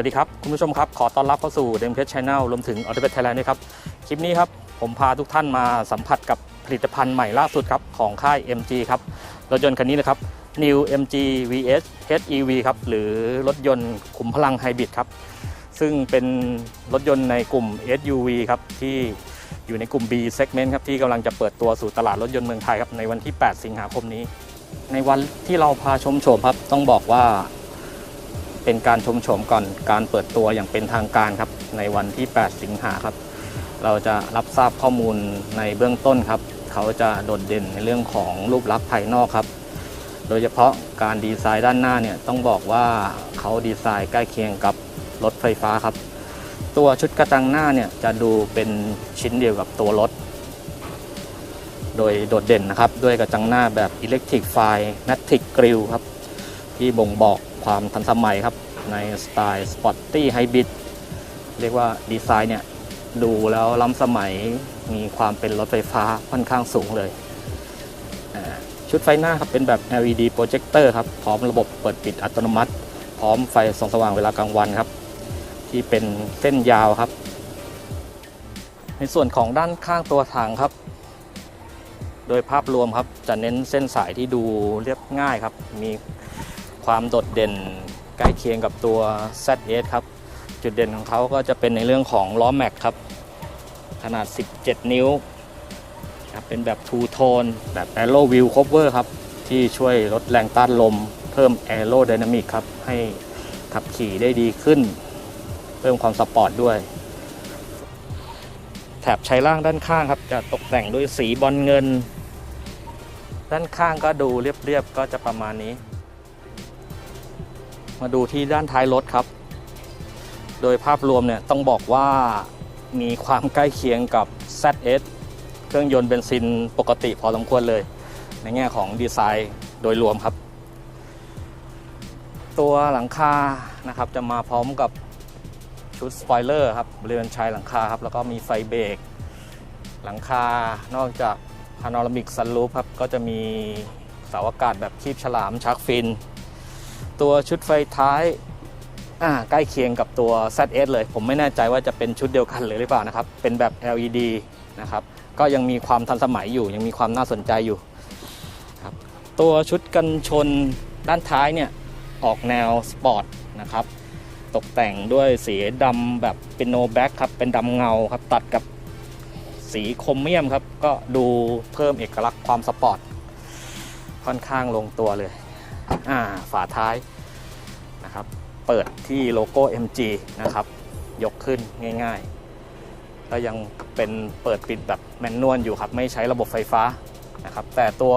วัสดีครับ คุณผู้ชมครับ ขอต้อนรับเข้าสู่ d e m p e t Channel รวมถึง a u t o b e t Thailand ด้วยครับ คลิปนี้ครับ ผมพาทุกท่านมาสัมผัสกับผลิตภัณฑ์ใหม่ล่าสุดครับ ของค่าย MG ครับ รถยนต์คันนี้นะครับ New MG VS HEV ครับ หรือรถยนต์ขุมพลังไฮบริดครับ ซึ่งเป็นรถยนต์ในกลุ่ม SUV ครับ ที่อยู่ในกลุ่ม B segment ครับ ที่กำลังจะเปิดตัวสู่ตลาดรถยนต์เมืองไทยครับในวันที่ 8 สิงหาคมนี้ ในวันที่เราพาชมโฉมครับต้องบอกว่า เป็นการชมโฉมก่อนการเปิดตัวอย่างเป็นทางการครับ ในวันที่ 8 สิงหาครับ เราจะรับทราบข้อมูลในเบื้องต้นครับ เขาจะโดดเด่นในเรื่องของรูปลักษณ์ภายนอกครับ โดยเฉพาะการดีไซน์ด้านหน้าเนี่ยต้องบอกว่าเขาดีไซน์ใกล้เคียงกับรถไฟฟ้าครับ ตัวชุดกระจังหน้าเนี่ยจะดูเป็นชิ้นเดียวกับตัวรถโดยโดดเด่นนะครับ ด้วยกระจังหน้าแบบ Electric f i Matic Grill ครับ ที่บ่งบอกความทันสมัยครับ ในสไตล์สปอร์ตตี้ไฮบริดเรียกว่าดีไซน์เนี่ยดูแล้วล้ำสมัยมีความเป็นรถไฟฟ้าค่อนข้างสูงเลย ชุดไฟหน้าครับเป็นแบบ LED โปรเจคเตอร์ครับ พร้อมระบบเปิดปิดอัตโนมัติ พร้อมไฟส่องสว่างเวลากลางวันครับ ที่เป็นเส้นยาวครับ ในส่วนของด้านข้างตัวถังครับ โดยภาพรวมครับจะเน้นเส้นสายที่ดูเรียบง่ายครับ มี ความโดดเด่นใกล้เคียงกับตัว ZS ครับ จุดเด่นของเขาก็จะเป็นในเรื่องของล้อแม็กครับ ขนาด 17 นิ้วครับเป็นแบบ Two Tone แบบ Aero Wheel Cover ครับ ที่ช่วยลดแรงต้านลม เพิ่ม Aero Dynamic ครับ ให้ขับขี่ได้ดีขึ้น เพิ่มความสปอร์ตด้วย แถบชายล่างด้านข้างครับ จะตกแต่งด้วยสีบอลเงิน ด้านข้างก็ดูเรียบๆ ก็จะประมาณนี้ มาดูที่ด้านท้ายรถครับ โดยภาพรวมเนี่ยต้องบอกว่ามีความใกล้เคียงกับ ZS เครื่องยนต์เบนซินปกติพอสมควรเลย ในแง่ของดีไซน์โดยรวมครับ ตัวหลังคานะครับจะมาพร้อมกับชุดสปอยเลอร์ครับบริเวณชายหลังคาครับแล้วก็มีไฟเบรกหลังคานอกจากพาโนรามิกซันรูฟครับก็จะมีเสาอากาศแบบคีบฉลามชักฟิน ตัวชุดไฟท้ายอ่าใกล้เคียงกับตัว ZS เลย ผมไม่แน่ใจว่าจะเป็นชุดเดียวกันหรือเปล่านะครับ เป็นแบบ LED นะครับ ก็ยังมีความทันสมัยอยู่ ยังมีความน่าสนใจอยู่ครับตัวชุดกันชนด้านท้ายเนี่ย ออกแนวสปอร์ตนะครับ ตกแต่งด้วยสีดำแบบเป็นโนแบ็กครับ เป็นดำเงาครับ ตัดกับสีโครเมียมครับ ก็ดูเพิ่มเอกลักษณ์ความสปอร์ตค่อนข้างลงตัวเลย อ่าฝาท้ายนะครับ เปิดที่โลโก้ MG นะครับ ยกขึ้นง่ายๆ ก็ยังเป็นเปิดปิดแบบแมนนวลอยู่ครับ ไม่ใช้ระบบไฟฟ้านะครับ แต่ตัว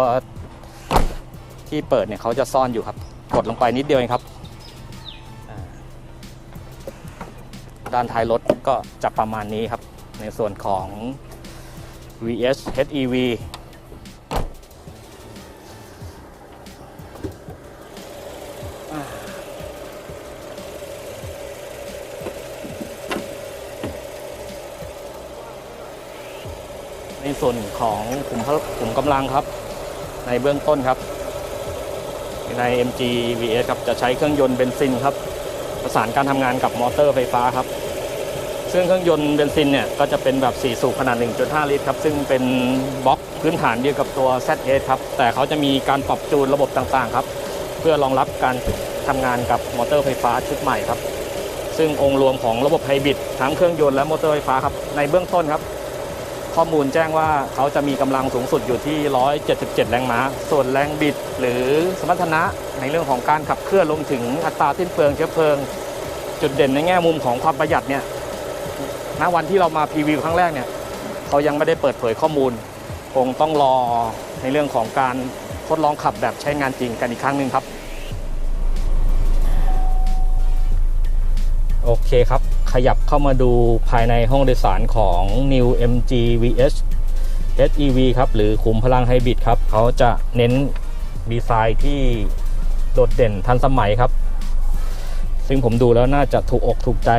ที่เปิดเนี่ยเขาจะซ่อนอยู่ครับ กดลงไปนิดเดียวเองครับ ด้านท้ายรถก็จะประมาณนี้ครับ ในส่วนของ VS HEV ส่วนของขุมพลขุมกำลังครับ ในเบื้องต้นครับ ใน MG VS ครับจะใช้เครื่องยนต์เบนซินครับ ประสานการทำงานกับมอเตอร์ไฟฟ้าครับ ซึ่งเครื่องยนต์เบนซินเนี่ยก็จะเป็นแบบ 4 สูบขนาด 1.5 ลิตรครับ ซึ่งเป็นบล็อกพื้นฐานเดียวกับตัว ZS ครับ แต่เขาจะมีการปรับจูนระบบต่างๆครับ เพื่อรองรับการทำงานกับมอเตอร์ไฟฟ้าชุดใหม่ครับ ซึ่งองค์รวมของระบบไฮบริดทั้งเครื่องยนต์และมอเตอร์ไฟฟ้าครับในเบื้องต้นครับ ข้อมูลแจ้งว่าเขาจะมีกำลังสูงสุดอยู่ที่ 177 แรงม้า ส่วนแรงบิดหรือสมรรถนะในเรื่องของการขับเคลื่อนรวมถึงอัตราสิ้นเปลืองเชื้อเพลิง จุดเด่นในแง่มุมของความประหยัดเนี่ยณวันที่เรามาพรีวิวครั้งแรกเนี่ยเขายังไม่ได้เปิดเผยข้อมูล คงต้องรอในเรื่องของการทดลองขับแบบใช้งานจริงกันอีกครั้งหนึ่งครับ โอเคครับ ขยับเข้ามาดูภายในห้องโดยสารของ New MG VH HEV ครับ หรือขุมพลังไฮบริดครับ เขาจะเน้นดีไซน์ที่โดดเด่นทันสมัยครับ ซึ่งผมดูแล้วน่าจะถูกอกถูกใจ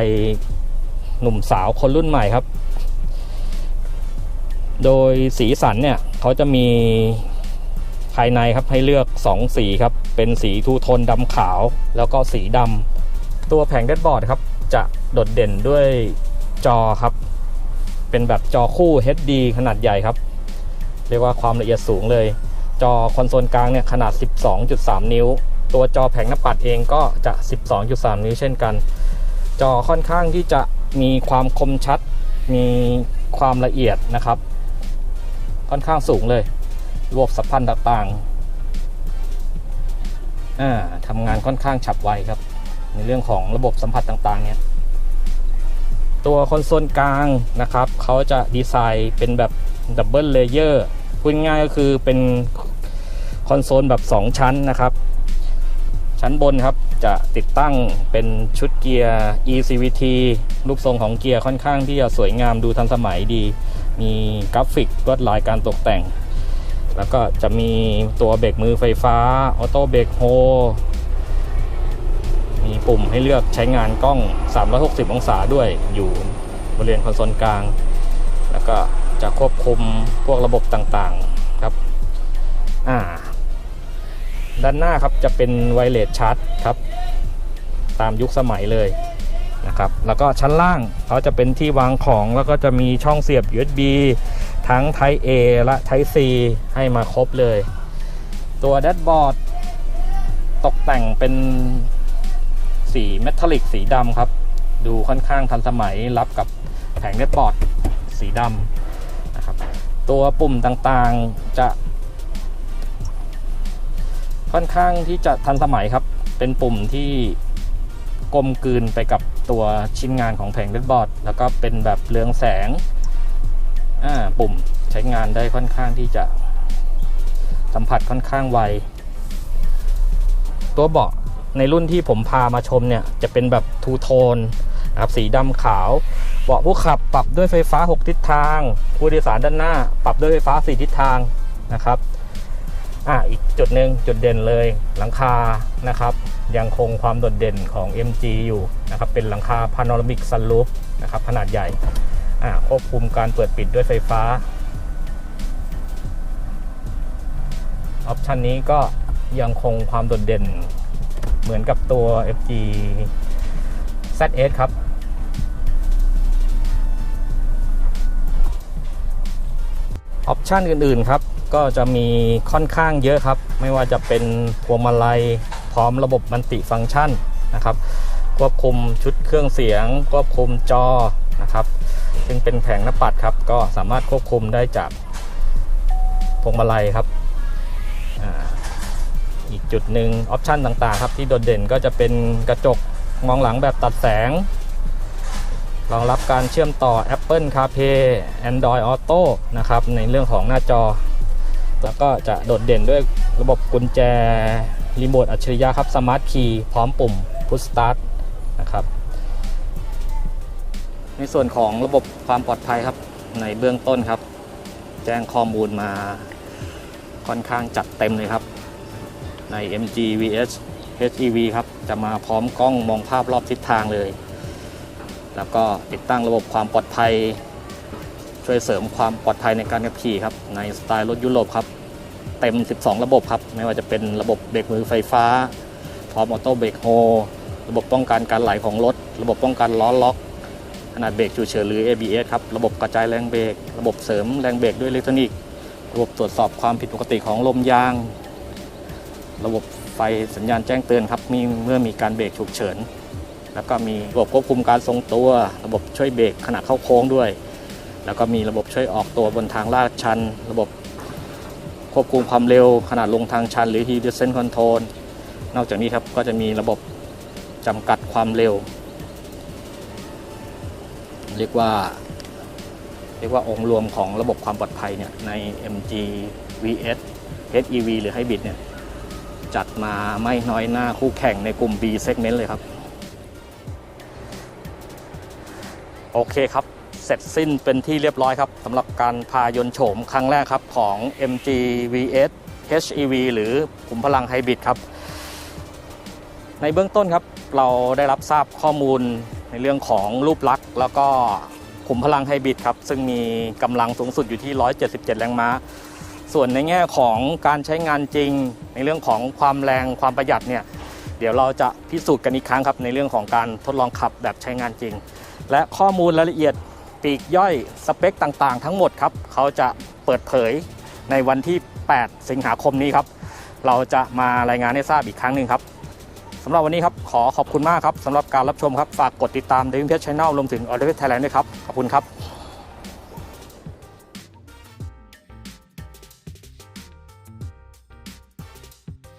หนุ่มสาวคนรุ่นใหม่ครับ โดยสีสันเนี่ย เขาจะมีภายในครับให้เลือก 2 สีครับ เป็นสีทูโทนดำขาว แล้วก็สีดำตัวแผงแดชบอร์ดครับจะ โดดเด่นด้วยจอครับ เป็นแบบจอคู่ HD ขนาดใหญ่ครับ เรียกว่าความละเอียดสูงเลย จอคอนโซลกลางเนี่ยขนาด 12.3 นิ้ว ตัวจอแผงหน้าปัดเองก็จะ 12.3 นิ้วเช่นกัน จอค่อนข้างที่จะมีความคมชัด มีความละเอียดนะครับ ค่อนข้างสูงเลยระบบสัมพันธ์ต่างๆอ่าทำงานค่อนข้างฉับไวครับ ในเรื่องของระบบสัมผัสต่างๆเนี่ย ตัวคอนโซลกลางนะครับเขาจะดีไซน์เป็นแบบดับเบิลเลเยอร์พูดง่ายก็คือเป็นคอนโซลแบบ 2 ชั้นนะครับ ชั้นบนครับจะติดตั้งเป็นชุดเกียร์ ECVT รูปทรงของเกียร์ค่อนข้างที่จะสวยงามดูทันสมัยดี มีกราฟิกลวดลายการตกแต่ง แล้วก็จะมีตัวเบรกมือไฟฟ้า ออโต้เบรกโฮ ปุ่มให้เลือกใช้งานกล้อง 360 องศาด้วยอยู่บริเวณคอนโซลกลาง แล้วก็จะควบคุมพวกระบบต่างๆครับอ่าด้านหน้าครับจะเป็นไวเลสชาร์จครับ ตามยุคสมัยเลยนะครับ แล้วก็ชั้นล่างเขาจะเป็นที่วางของแล้วก็จะมีช่องเสียบ USB ทั้ง Type A และ Type C ให้มาครบเลย ตัวแดชบอร์ดตกแต่งเป็น สีเมทัลลิกสีดำครับ ดูค่อนข้างทันสมัยรับกับแผงแดบอร์ดสีดำนะครับ ตัวปุ่มต่างๆจะ ค่อนข้างที่จะทันสมัยครับ เป็นปุ่มที่กลมกลืนไปกับตัวชิ้นงานของแผงเดดบอร์ดแล้วก็เป็นแบบเรืองแสงปุ่มใช้งานได้ค่อนข้างที่จะสัมผัสค่อนข้างไว ตัวเบาะ ในรุ่นที่ผมพามาชมเนี่ยจะเป็นแบบทูโทนนะครับสีดำขาว เบาะผู้ขับปรับด้วยไฟฟ้า 6 ทิศทาง ผู้โดยสารด้านหน้า ปรับด้วยไฟฟ้า 4 ทิศทางนะครับอ่าอีกจุดหนึ่งจุดเด่นเลยหลังคานะครับยังคงความโดดเด่นของ MG อยู่นะครับเป็นหลังคาพา n o รามิกซัน o ู f นะครับขนาดใหญ่อ่าควบคุมการเปิดปิดด้วยไฟฟ้าออปชันนี้ก็ยังคงความโดดเด่น เหมือนกับตัว FG ZS ครับ ออปชันอื่นๆครับ ก็จะมีค่อนข้างเยอะครับ ไม่ว่าจะเป็นพวงมาลัยพร้อมระบบมัลติฟังก์ชันนะครับ ควบคุมชุดเครื่องเสียง ควบคุมจอนะครับ ซึ่งเป็นแผงหน้าปัดครับ ก็สามารถควบคุมได้จากพวงมาลัยครับ อีกจุดหนึ่งออปชันต่างๆ ครับที่โดดเด่นก็จะเป็นกระจกมองหลังแบบตัดแสง รองรับการเชื่อมต่อ Apple CarPlay Android Auto นะครับ ในเรื่องของหน้าจอ แล้วก็จะโดดเด่นด้วยระบบกุญแจ รีโมทอัจฉริยะครับ Smart Key พร้อมปุ่ม Push Start นะครับในส่วนของระบบความปลอดภัยครับในเบื้องต้นครับ แจ้งข้อมูลมาค่อนข้างจัดเต็มเลยครับ ใน MG VS HEV ครับ จะมาพร้อมกล้องมองภาพรอบทิศทางเลย แล้วก็ติดตั้งระบบความปลอดภัย ช่วยเสริมความปลอดภัยในการขับขี่ครับ ในสไตล์รถยุโรปครับ เต็ม 12 ระบบครับ ไม่ว่าจะเป็นระบบเบรกมือไฟฟ้า พร้อมออโต้เบรกโฮระบบป้องกันการไหลของรถ ระบบป้องกันล้อล็อก ขนาดเบรกฉุกเฉินหรือ ABS ครับ ระบบกระจายแรงเบรก ระบบเสริมแรงเบรกด้วยอิเล็กทรอนิกส์ ระบบตรวจสอบความผิดปกติของลมยาง ระบบไฟสัญญาณแจ้งเตือนครับมีเมื่อมีการเบรกฉุกเฉิน แล้วก็มีระบบควบคุมการทรงตัว ระบบช่วยเบรกขณะเข้าโค้งด้วย แล้วก็มีระบบช่วยออกตัวบนทางลาดชัน ระบบควบคุมความเร็วขณะลงทางชัน หรือ Hill Descent Control นอกจากนี้ครับก็จะมีระบบจำกัดความเร็ว เรียกว่าเรียกว่าองค์รวมของระบบความปลอดภัยเนี่ยใน MG VS HEV หรือ Hybrid เนี่ย จัดมาไม่น้อยหน้าคู่แข่งในกลุ่ม B segment เลยครับ โอเคครับ เสร็จสิ้นเป็นที่เรียบร้อยครับสำหรับการพายน์โฉมครั้งแรกครับของ MG VS HEV หรือขุมพลังไฮบริดครับ ในเบื้องต้นครับเราได้รับทราบข้อมูลในเรื่องของรูปลักษณ์ แล้วก็ขุมพลังไฮบริดครับ ซึ่งมีกำลังสูงสุดอยู่ที่ 177 แรงม้า ส่วนในแง่ของการใช้งานจริง ในเรื่องของความแรงความประหยัดเนี่ยเดี๋ยวเราจะพิสูจน์กันอีกครั้งครับในเรื่องของการทดลองขับแบบใช้งานจริง และข้อมูลรายละเอียดปีกย่อยสเปคต่างๆ ทั้งหมดครับเขาจะเปิดเผยในวันที่ 8 สิงหาคมนี้ครับ เราจะมารายงานให้ทราบอีกครั้งหนึ่งครับสำหรับวันนี้ครับขอขอบคุณมากครับสำหรับการรับชมครับ ฝากกดติดตาม d a v i d Pet Channel รวมถึง a u d i o Thailand ด้วยครับ ขอบคุณครับ